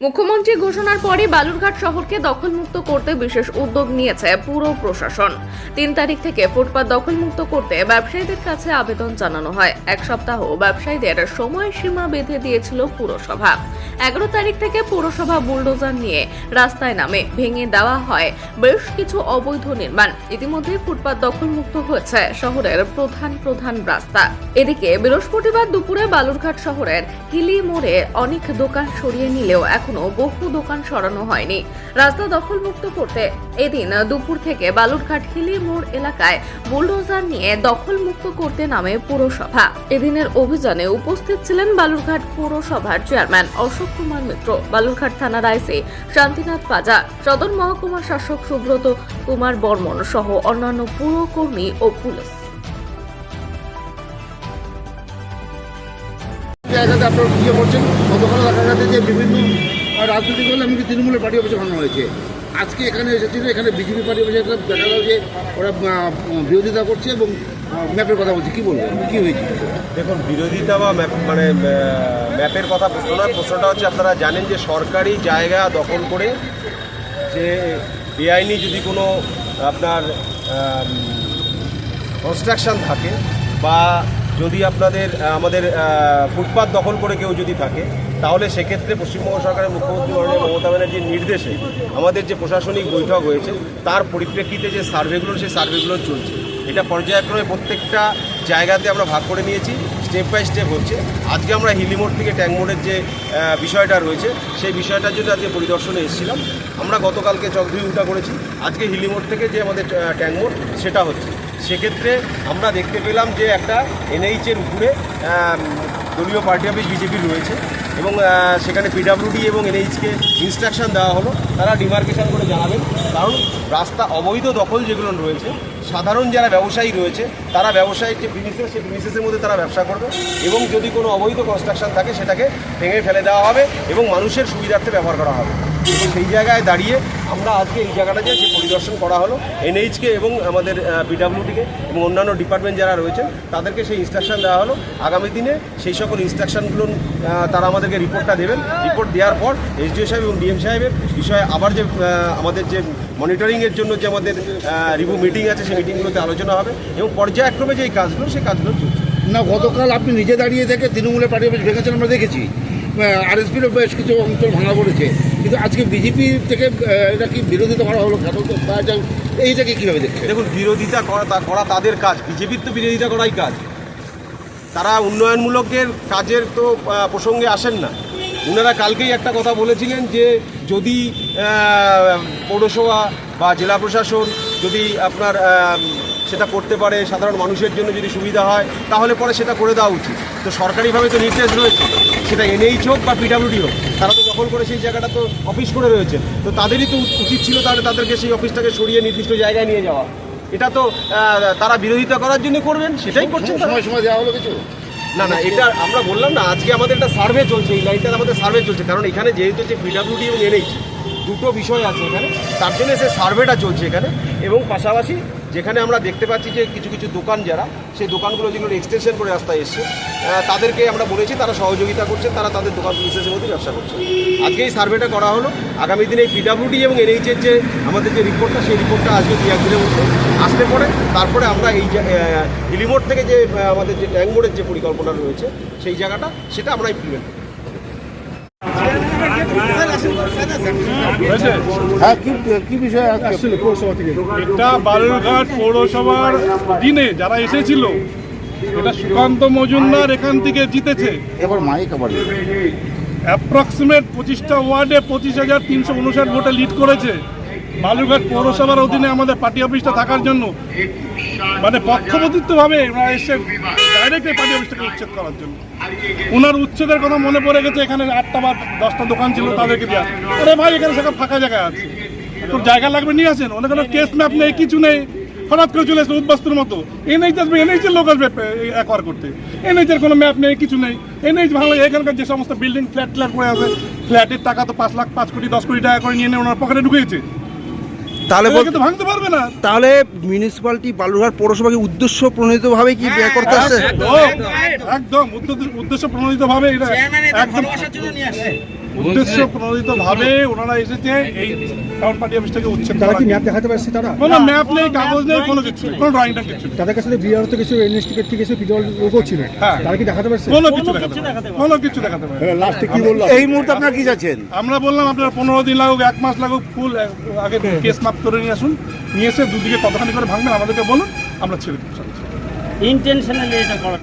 মুখ্যমন্ত্রী ঘোষণার পরে বালুরঘাট শহরকে দখলমুক্ত করতে বিশেষ উদ্যোগ নিয়েছে পুরো প্রশাসন। তিন তারিখ থেকে ফুটপাত দখলমুক্ত করতে ব্যবসায়ীদের কাছে আবেদন জানানো হয়। এক সপ্তাহ ব্যবসায়ীদের সময়সীমা বেঁধে দিয়েছিল পুরসভা। এগারো তারিখ থেকে পুরসভা বুলডোজার নিয়ে রাস্তায় নামে, ভেঙে দেওয়া হয় বেশ কিছু অবৈধ নির্মাণ। ইতিমধ্যে ফুটপাত দখলমুক্ত হয়েছে শহরের প্রধান প্রধান রাস্তা। এদিকে বৃহস্পতিবার দুপুরে বালুরঘাট শহরের হিলি মোড়ে অনেক দোকান সরিয়ে নিলেও এখনও বহু দোকান সরানো হয়নি। রাস্তা দখলমুক্ত করতে এদিন দুপুর থেকে বালুরঘাট হিলি মোড় এলাকায় বুলডোজার নিয়ে দখলমুক্ত করতে নামে পুরসভা। এদিনের অভিযানে উপস্থিত ছিলেন বালুরঘাট পুরসভার চেয়ারম্যান অশোক কুমার মিত্র, বালুরঘাট থানার আইসি শান্তিনাথ পাজা, সদর মহকুমা শাসক সুব্রত কুমার বর্মন সহ অন্যান্য পুরকর্মী ও পুলিশ। আপনারা ইয়ে করছেন গতকাল দেখা গেছে যে বিভিন্ন রাজনৈতিক দল এমনকি তৃণমূলের পার্টি অফিসে বানানো হয়েছে। আজকে এখানে এসেছিল এখানে বিজেপি পার্টি অফিসে একটা দেখা গেল যে ওরা বিরোধিতা করছে এবং ম্যাপের কথা বলছে। কী বলব? কী হয়েছে? দেখুন বিরোধিতা বা ম্যাপ মানে ম্যাপের কথা প্রশ্ন নয়। প্রশ্নটা হচ্ছে আপনারা জানেন যে সরকারি জায়গা দখল করে যে বেআইনি যদি কোনো আপনার কনস্ট্রাকশন থাকে বা যদি আপনাদের আমাদের আহ, ফুটপাত দখল করে কেউ যদি থাকে তাহলে সেক্ষেত্রে পশ্চিমবঙ্গ সরকারের মুখ্যমন্ত্রী মাননীয় মমতা ব্যানার্জির নির্দেশে আমাদের যে প্রশাসনিক বৈঠক হয়েছে তার পরিপ্রেক্ষিতে যে সার্ভেগুলো সেই সার্ভেগুলো চলছে। এটা পর্যায়ক্রমে প্রত্যেকটা জায়গাতে আমরা ভাগ করে নিয়েছি স্টেপ বাই স্টেপ হচ্ছে। আজকে আমরা হিলিমোড় থেকে ট্যাংমোড়ের যে বিষয়টা রয়েছে সেই বিষয়টার জন্য আজকে পরিদর্শনে এসেছিলাম। আমরা গতকালকে চকধুই উল্টা করেছি। আজকে হিলিমোড় থেকে যে আমাদের আহ, ট্যাংমোড় সেটা হচ্ছে। সেক্ষেত্রে আমরা দেখতে পেলাম যে একটা এনএইচের উপরে দলীয় পার্টি অফিস বিজেপির রয়েছে এবং সেখানে পিডাব্লিউডি এবং এনএইচকে ইনস্ট্রাকশন দেওয়া হলো। তারা ডিমার্কেশন করে জানাবেন। কারণ রাস্তা অবৈধ দখল যেগুলো রয়েছে, সাধারণ যারা ব্যবসায়ী রয়েছে, তারা ব্যবসায়ীর যে প্রিমিসেস সেই প্রিমিসেসের মধ্যে তারা ব্যবসা করবে এবং যদি কোনো অবৈধ কনস্ট্রাকশন থাকে, সেটাকে ভেঙে ফেলে দেওয়া হবে এবং মানুষের সুবিধার্থে ব্যবহার করা হবে। সেই জায়গায় দাঁড়িয়ে আমরা আজকে এই জায়গাটা যে পরিদর্শন করা হলো এনএইচকে এবং আমাদের পিডাব্লিউডিকে এবং অন্যান্য ডিপার্টমেন্ট যারা রয়েছেন, তাদেরকে সেই ইনস্ট্রাকশন দেওয়া হলো। আগামী দিনে সেই সকল ইনস্ট্রাকশনগুলো তারা আমাদেরকে রিপোর্টটা দেবেন। রিপোর্ট দেওয়ার পর এসডিও সাহেব এবং ডিএম সাহেবের বিষয়ে আবার যে আমাদের যে মনিটরিংয়ের জন্য যে আমাদের রিভিউ মিটিং আছে, সেই মিটিংগুলোতে আলোচনা হবে এবং পর্যায়ক্রমে যে কাজগুলো, সেই কাজগুলো চলছে। না, গতকাল আপনি নিজে দাঁড়িয়ে থেকে তৃণমূলের পার্টি অফিস ভেঙেছেন, আমরা দেখেছি। আরএসপিরও বেশ কিছু অঞ্চল ভাঙা পড়েছে। কিন্তু আজকে বিজেপি থেকে এটা কি বিরোধিতা করা হলো? এইটাকে কীভাবে দেখছেন? দেখুন, বিরোধিতা করা করা তাদের কাজ। বিজেপির তো বিরোধিতা করাই কাজ। তারা উন্নয়নমূলকের কাজের তো প্রসঙ্গে আসেন না। ওনারা কালকেই একটা কথা বলেছিলেন যে, যদি পৌরসভা বা জেলা প্রশাসন যদি আপনার সেটা করতে পারে, সাধারণ মানুষের জন্য যদি সুবিধা হয়, তাহলে পরে সেটা করে দেওয়া উচিত। তো সরকারিভাবে তো নির্দেশ রয়েছে সেটা এনএইচ হোক বা পিডাব্লিউডি হোক তারা তো দখল করে সেই জায়গাটা তো অফিস করে রয়েছে। তো তাদেরই তো উচিত ছিল তাহলে তাদেরকে সেই অফিসটাকে সরিয়ে নির্দিষ্ট জায়গায় নিয়ে যাওয়া। এটা তো তারা বিরোধিতা করার জন্য করবেন সেটাই করছেন। সময় সময় দেওয়া হলো কিছু? না না এটা আমরা বললাম না আজকে আমাদের একটা সার্ভে চলছে এই লাইনটাতে আমাদের সার্ভে চলছে কারণ এখানে যেহেতু যে পিডাব্লিউডি এবং এনএইচ দুটো বিষয় আছে এখানে তার জন্য সে সার্ভেটা চলছে এখানে এবং পাশাপাশি যেখানে আমরা দেখতে পাচ্ছি যে কিছু কিছু দোকান যারা, সেই দোকানগুলো যেগুলো এক্সটেনশন করে রাস্তায় এসছে। তাদেরকে আমরা বলেছি, তারা সহযোগিতা করছে, তারা তাদের দোকান বিজনেসের মধ্যে ব্যবসা করছে। আজকে এই সার্ভেটা করা হলো। আগামী দিনে এই পিডাব্লিউডি এবং এনএইচের যে আমাদের যে রিপোর্টটা সেই রিপোর্টটা আজকে দু একদিনের মধ্যে আসতে পরে। তারপরে আমরা এই হিলিমোড় থেকে যে আমাদের যে ট্যাংমোড়ের যে পরিকল্পনা রয়েছে, সেই জায়গাটা, সেটা আমরা ইমপ্লিমেন্ট হ্যাঁ কি কি বিষয় আসছিল এটা বালুরঘাট পৌরসভার দিনে যারা এসেছিল এটা সুকান্ত মজুমদার এখান থেকে জিতেছে। এবার মাইক আবার অ্যাপ্রক্সিমেট পঁচিশটা ওয়ার্ডে পঁচিশ হাজার তিনশো উনষাট ভোটে লিড করেছে বালুরঘাট পৌরসভার অধীনে আমাদের পার্টি অফিসটা থাকার জন্য। মানে পক্ষপাতিত্বভাবে এসে ডাইরেক্ট এই পার্টি অফিসটাকে উচ্ছেদ করার জন্য। ওনার উচ্ছেদের কথা মনে পড়ে গেছে এখানে আটটা বা দশটা দোকান ছিল তাদেরকে দেওয়া। আরে ভাই এখানে সেখানে ফাঁকা জায়গা আছে। তোর জায়গা লাগবে নিয়ে আসেন কোনো কেস ম্যাপ নেই কিছু নেই। হঠাৎ করে চলে এসে উদ্বাস্তুর মতো। এনএইচ আসবে এনএইচের লোক আসবে অ্যাকোয়ার করতে। এনএইচের কোনো ম্যাপ নেই কিছু নেই। এনএইচ ভাঙলে এখানকার যে সমস্ত বিল্ডিং ফ্ল্যাট ফ্ল্যাট পড়ে আছে ফ্ল্যাটের টাকা তো পাঁচ লাখ পাঁচ কোটি দশ কোটি টাকা করে নিয়ে ওনার পকেটে ঢুকেছে তাহলে এটাকে তো পারবে না। তাহলে মিউনিসিপালিটি বালুরঘাট পৌরসভাকে উদ্দেশ্য প্রণোদিতভাবে কি ব্যয় করতে আসছে? একদম উদ্দেশ্য- উদ্দেশ্য প্রণোদিত ভাবে এটা একদম উদ্দেশ্য প্রণোদিত ভাবে ওনারা এসেছে এই টাউন পার্টি অফিস থেকে উচ্ছেদ তারা কি ম্যাপ দেখাতে পারছে তারা? কোনো ম্যাপ নেই কাগজ নেই কোনো কিছু কোনো ড্রয়িং কিছু তাদের কাছে বিআর থেকে কিছু ইনভেস্টিগেট থেকে কিছু ভিজুয়াল লোকও ছিল। হ্যাঁ। তারা কি দেখাতে পারছে? কোনো কিছু দেখাতে পারে না। কোনো কিছু দেখাতে পারে না। লাস্টে কি বলল? এই মুহূর্তে আপনারা কি চাচ্ছেন? আমরা বললাম আপনার পনেরো দিন লাগুক এক মাস লাগুক ফুল আগে কেস মাপ করে নিয়ে আসুন। নিয়ে এসে দুদিকে কতখানি করে ভাঙবেন আমাদেরকে বলুন আমরা ছেড়ে দিচ্ছি। ইন্টেনশনালি এটা করা